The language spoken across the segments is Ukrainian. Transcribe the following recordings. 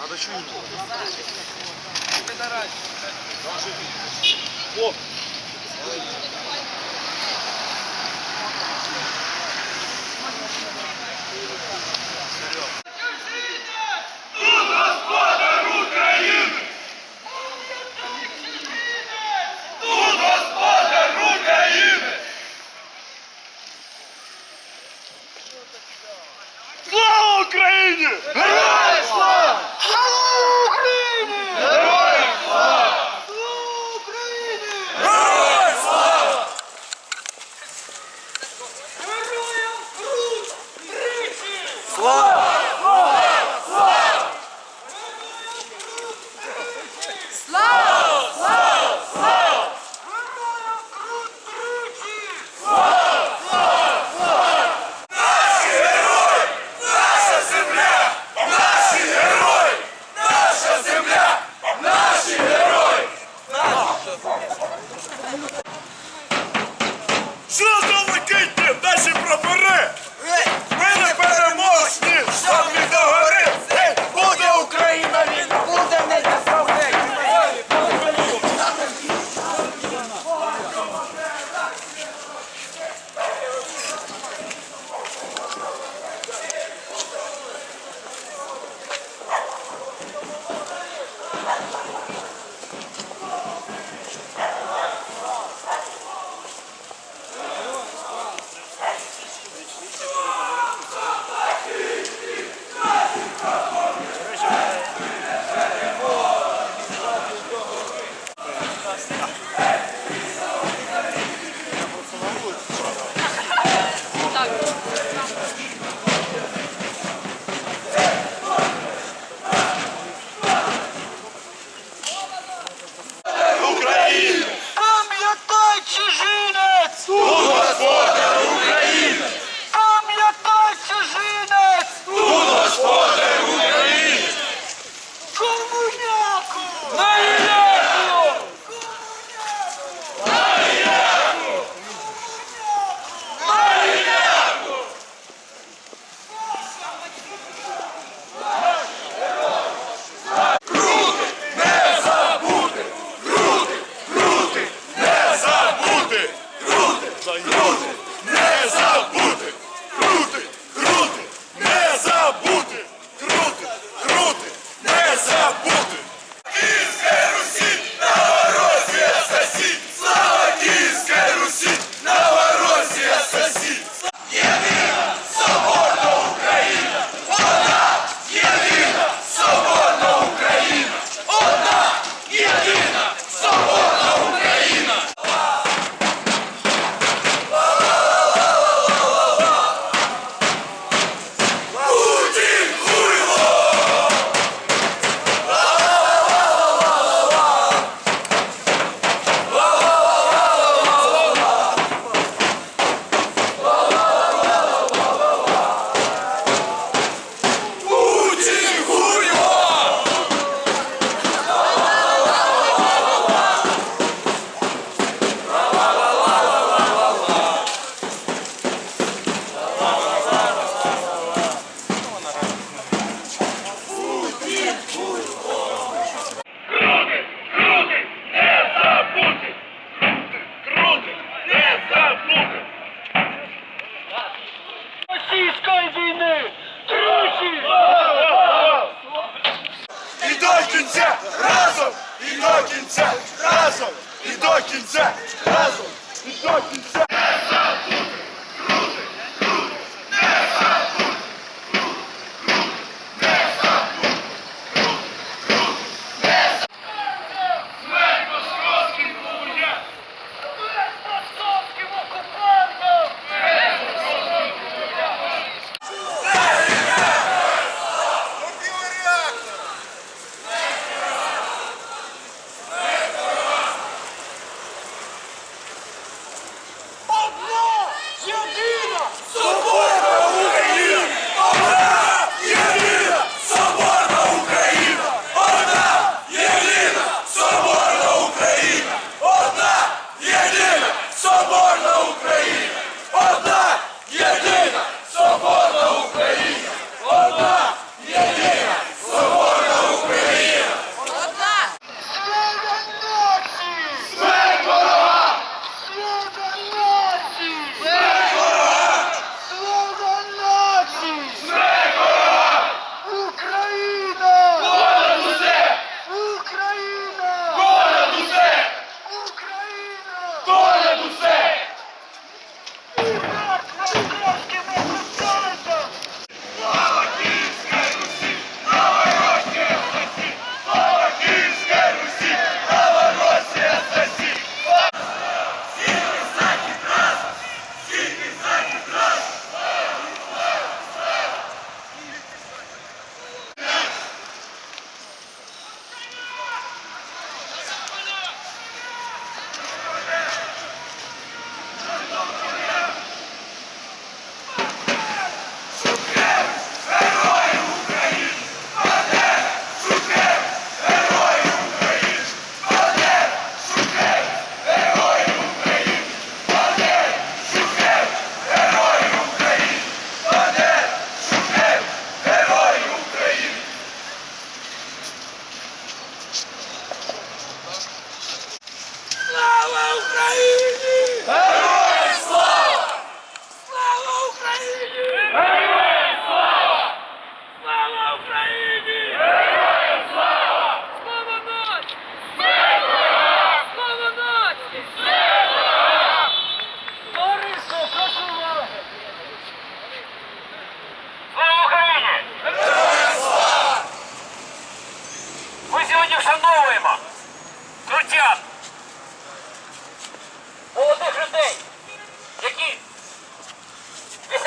Надо чують. Слава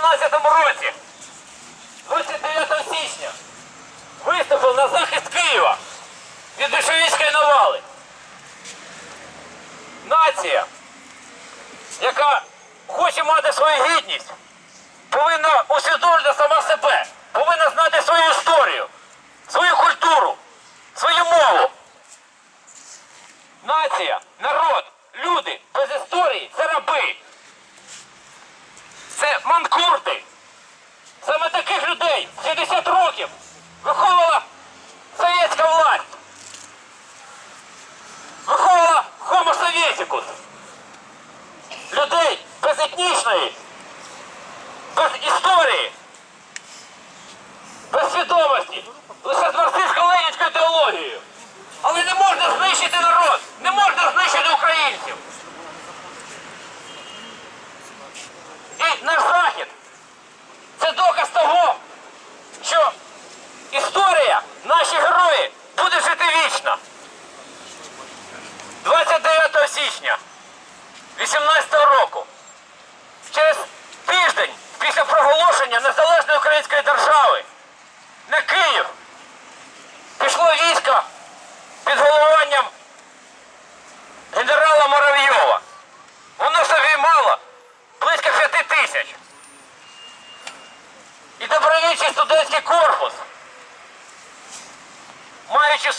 2017 році, 29 січня, виступив на захист Києва від більшовіцької навали. Нація, яка хоче мати свою гідність, повинна усвідомити сама себе, повинна знати свою історію, свою культуру, свою мову. Нація, народ, люди без історії це раби це манкурти.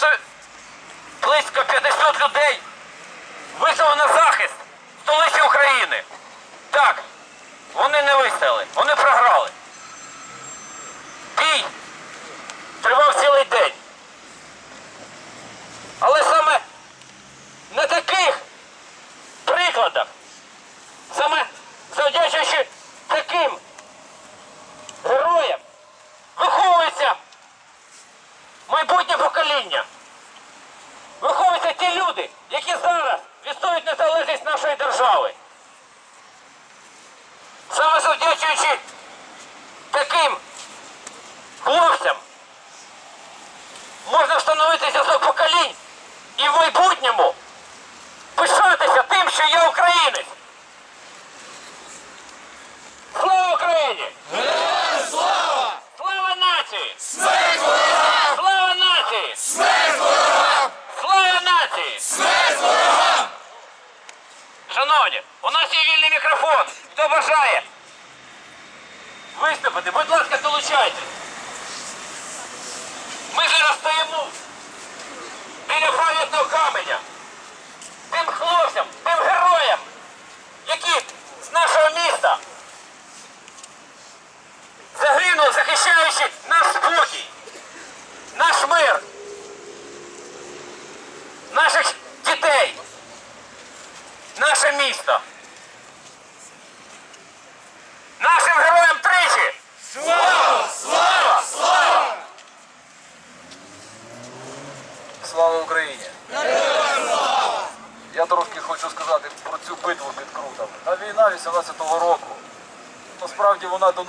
です。Слава нації! Слава нації! Смерть ворогам! Шановні, у нас є вільний мікрофон. Хто бажає виступити, будь ласка, долучайтесь. Ми зараз стоїмо біля пам'ятного каменя. Тим хлопцям, тим героям, які з нашого міста загинули, захищаючи наш спокій, наш мир, наших дітей, наше місто. Нашим героям тричі! Слава! Слава! Слава! Слава Україні! Я трошки хочу сказати про цю битву під Крутами. Та війна 18-го року. Насправді вона до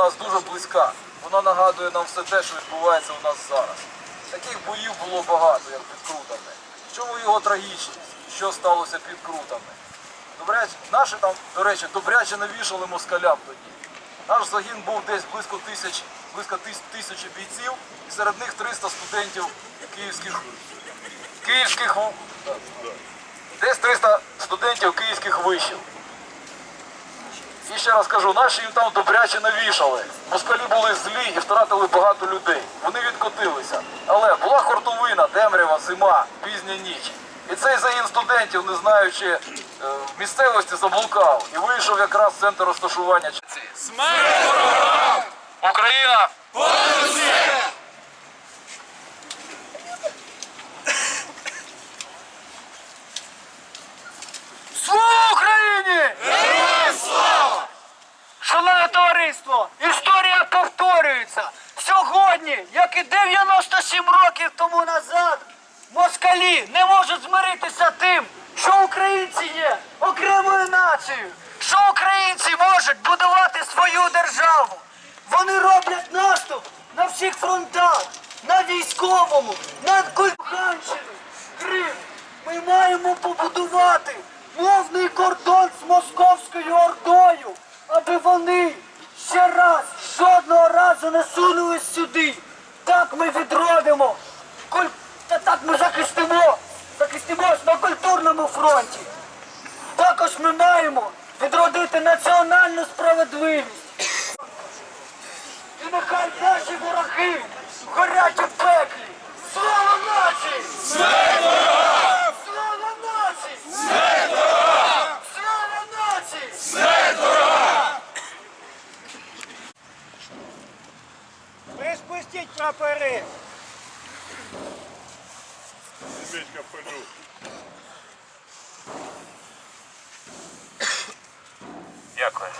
нас. Вона нагадує нам все те, що відбувається у нас зараз. Таких боїв було багато, як під Крутами. В чому його трагічність? Що сталося під Крутами? Добряч... Наші там, до речі, добряче навішали москалям тоді. Наш загін був десь близько тисяч, близько тис- тисячі бійців, і серед них 300 студентів київських київських десь 300 студентів київських вишів. І ще раз кажу, наші їм там добряче навішали. Москалі були злі і втратили багато людей. Вони відкотилися. Але була хортовина, темрява, зима, пізня ніч. І цей загін студентів, не знаючи е, місцевості, заблукав і вийшов якраз в центр розташування. Смерть ворогам! Україна! Слава Україні! Шановне товариство, історія повторюється. Сьогодні, як і 97 років тому назад, москалі не можуть змиритися тим, що українці є окремою нацією, що українці можуть будувати свою державу. Вони роблять наступ на всіх фронтах, на військовому, на Кульганщину, Крим. Ми маємо побудувати мовний кордон з московською ордою, аби вони ще раз жодного разу не сунулись сюди. Так ми відродимо. Куль... Та так ми захистимо. Захистимось на культурному фронті. Також ми маємо відродити національну справедливість. І нехай наші вороги горять у пеклі. Слава нації! Слава нації! Слава нації! Ви спустіть прапори. Візьміть капелю. Дякую.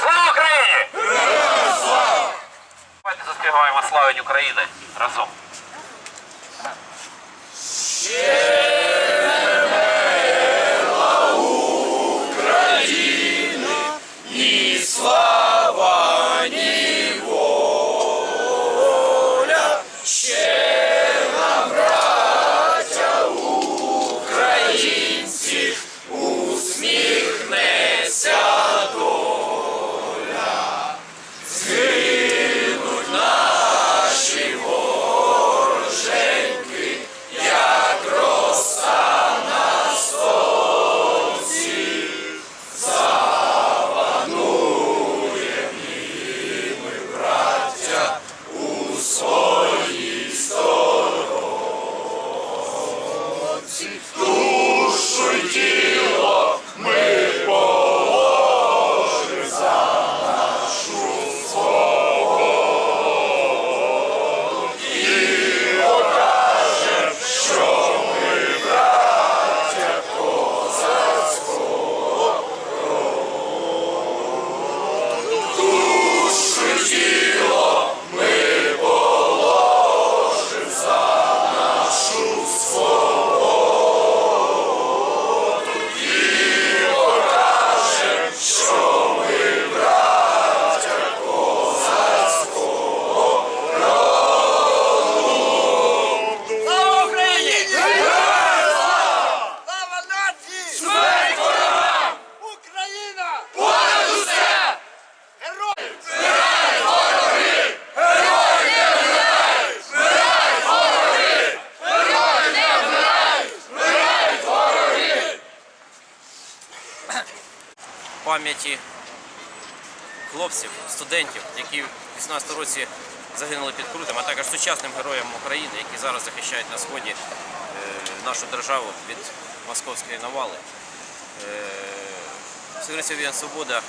Слава Україні! Слава! Давайте заспіваємо славень України разом. Пам'яті хлопців, студентів, які в 18 році загинули під Крутом, а також сучасним героям України, які зараз захищають на сході е, нашу державу від московської навали. Е, Всеукраїнський Віян Свобода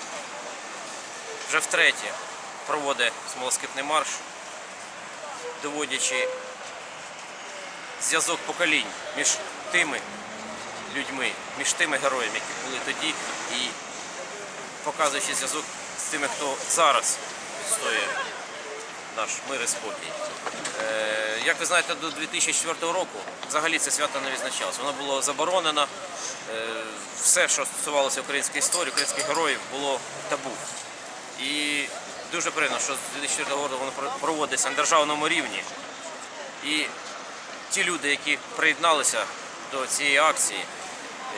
вже втретє проводить смолоскипний марш, доводячи зв'язок поколінь між тими людьми, між тими героями, які були тоді, і показуючи зв'язок з тими, хто зараз відстоює наш мир і спокій. Е, як ви знаєте, до 2004 року взагалі це свято не відзначалося. Воно було заборонено. Е, все, що стосувалося української історії, українських героїв, було табу. І дуже приємно, що з 2004 року воно проводиться на державному рівні. І ті люди, які приєдналися до цієї акції,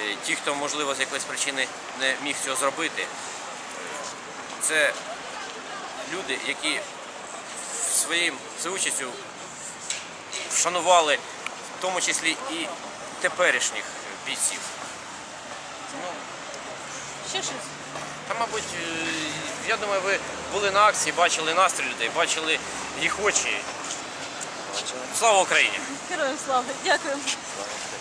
е, ті, хто, можливо, з якоїсь причини не міг цього зробити, це люди, які своїм своєю вшанували в тому числі і теперішніх бійців. Ще щось? Та, мабуть, е, я думаю, ви були на акції, бачили настрій людей, бачили їх очі. Слава Україні! Героям слава. Дякую. Слава.